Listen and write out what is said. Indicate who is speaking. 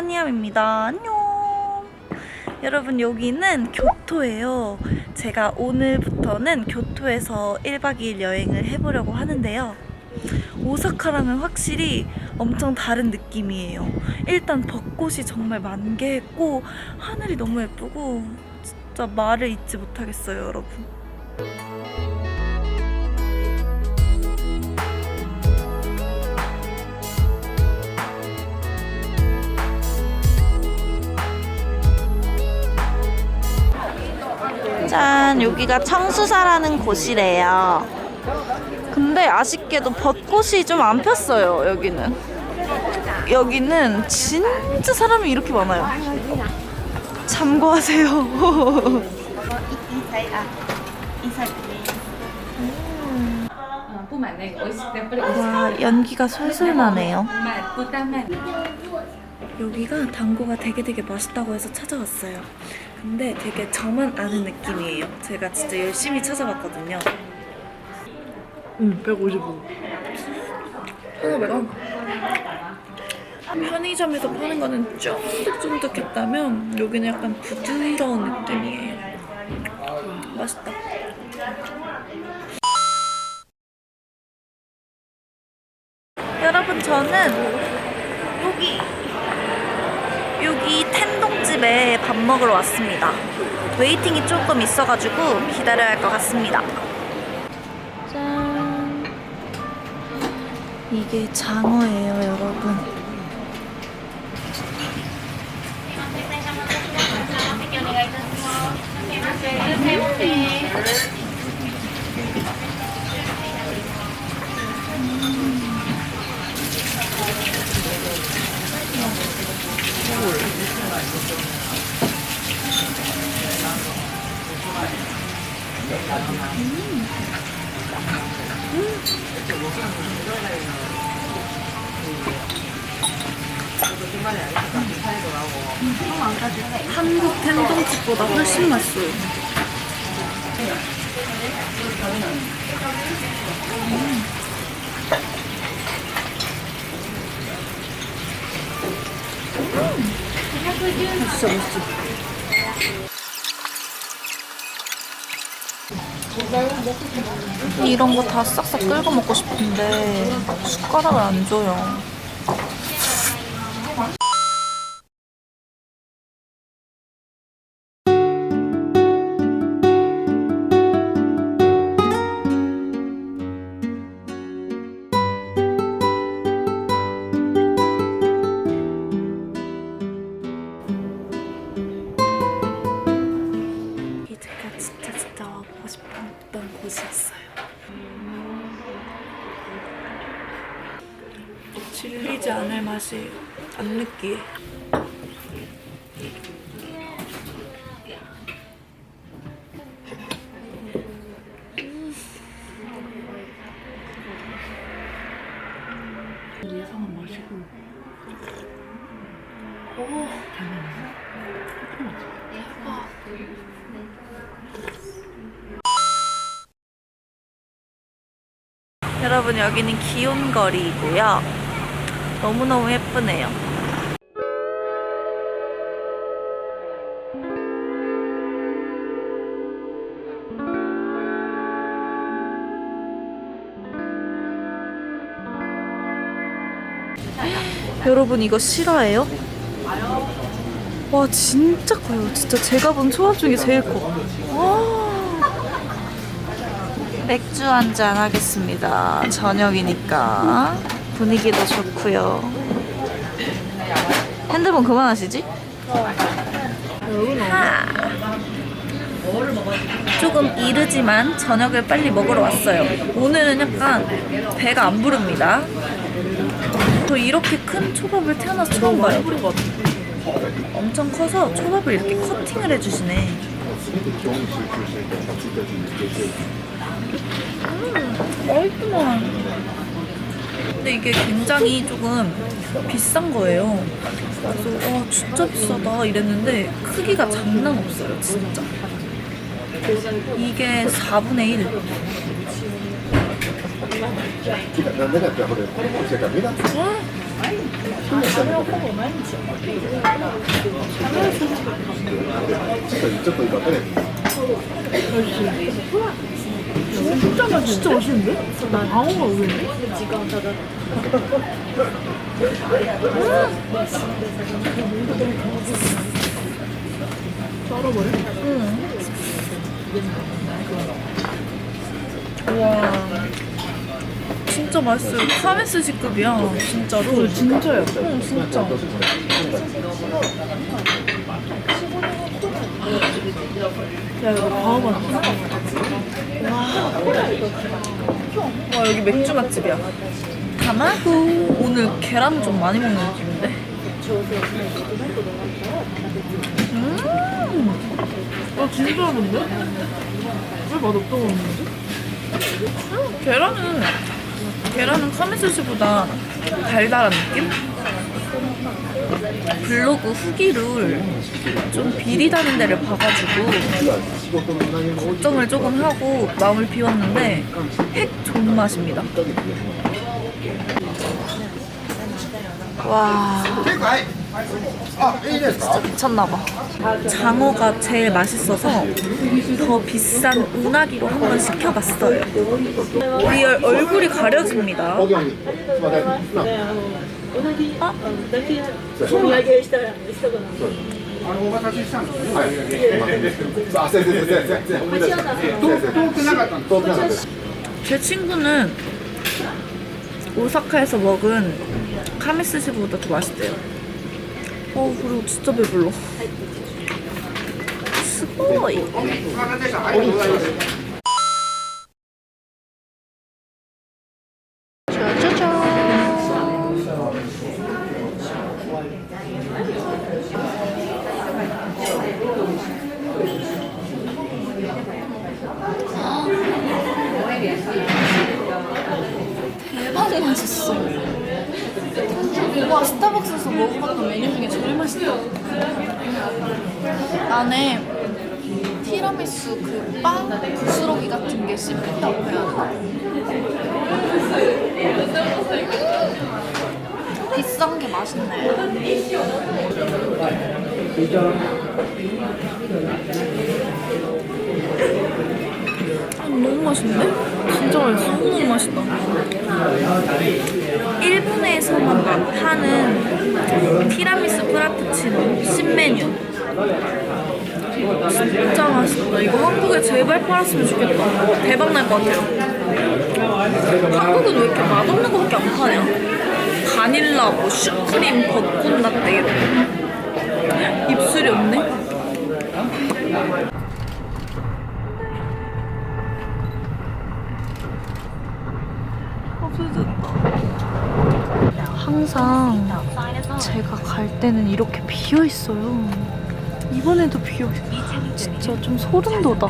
Speaker 1: 한이암입니다. 안녕. 여러분 여기는 교토예요. 제가 오늘부터는 교토에서 1박 2일 여행을 해보려고 하는데요. 오사카랑은 확실히 엄청 다른 느낌이에요. 일단 벚꽃이 정말 만개했고 하늘이 너무 예쁘고 진짜 말을 잊지 못하겠어요, 여러분. 일단 여기가 청수사라는 곳이래요. 근데 아쉽게도 벚꽃이 좀 안 폈어요, 여기는. 여기는 진짜 사람이 이렇게 많아요. 참고하세요. 와, 연기가 솔솔 나네요. 여기가 당고가 되게 되게 맛있다고 해서 찾아왔어요. 근데 되게 저만 아는 느낌이에요. 제가 진짜 열심히 찾아봤거든요.
Speaker 2: 음, 155.
Speaker 1: 너무 편의점에서 파는 거는 쫀득쫀득했다면 여기는 약간 부드러운 느낌이에요. 음, 맛있다. 여러분 저는 여기 텐동집에 밥 먹으러 왔습니다. 웨이팅이 조금 있어가지고 기다려야 할 것 같습니다. 짠. 이게 장어예요, 여러분. 한국 텐동집보다 훨씬 맛있어요. 진짜 맛있어. 이런 거 다 싹싹 긁어 먹고 싶은데 숟가락을 안 줘요. 질리지 않을 맛이 안 느끼해.
Speaker 2: 예상은 마시고.
Speaker 1: 여러분 여기는 기온거리이고요. 너무너무 예쁘네요. 여러분 이거 실화예요? 와 진짜 커요. 진짜 제가 본 초밥 중에 제일 커. 와. 맥주 한 잔 하겠습니다. 저녁이니까 분위기도 좋고요. 핸드폰 그만하시지? 하. 조금 이르지만 저녁을 빨리 먹으러 왔어요. 오늘은 약간 배가 안 부릅니다. 저 이렇게 큰 초밥을 태어나서 처음 봐요. 엄청 커서 초밥을 이렇게 커팅을 해주시네. 맛있구나. 근데 이게 굉장히 조금 비싼 거예요. 그래서 와 진짜 비싸다 이랬는데 크기가 장난 없어요 진짜. 이게 4분의 1.
Speaker 3: Mira, 진짜 맛 진짜 맛있는데? 나 방어가 의외인데? 썰어버려?
Speaker 1: 와 진짜 맛있어요 카메스 직급이야 진짜로
Speaker 3: 진짜야.
Speaker 1: 응 진짜
Speaker 3: 야 이거 방어 맛.
Speaker 1: 와 여기 맥주 맛집이야 가마구 오늘 계란 좀 많이 먹는 느낌인데 음
Speaker 3: 나 진짜 하는데? 왜 맛없다고 먹는지?
Speaker 1: 계란은 계란은 카메스시보다 달달한 느낌? 블로그 후기를 좀 비리다는 데를 봐가지고 걱정을 조금 하고 마음을 비웠는데 핵 좋은 맛입니다. 와 진짜 미쳤나봐. 장어가 제일 맛있어서 더 비싼 우나기로 한번 시켜봤어요. 리얼 얼굴이 가려집니다.
Speaker 2: 허기 형님. 아, 아, 쎄, 쎄, 쎄, 쎄, 쎄, 쎄. 또, 또 끝나갔다. 또 끝나갔다.
Speaker 1: 제 친구는 오사카에서 먹은 카미스시보다 더 맛있대요. 어, 그리고 진짜 배불러. 스고이. 대박 맛있어. 와 스타벅스에서 먹어봤던 메뉴 중에 제일 맛있다. 안에 티라미수 그 빵 부스러기 같은 게 씹힌다고 해야 되나? 비싼 게 맛있네. 아, 너무 맛있는데? 진짜 맛있어. 너무 맛있다. 일본에서만 파는 티라미수 프라푸치노 신메뉴. 진짜 맛있다. 이거 한국에 제발 팔았으면 좋겠다. 대박 날 것 같아요. 한국은 왜 이렇게 맛없는 거밖에 안 파냐? 바닐라, 뭐 슈크림, 벚꽃 라떼 이런. 입술이 없네. 항상 제가 갈 때는 이렇게 비어 있어요. 이번에도 비어 있어. 진짜 좀 소름 돋아.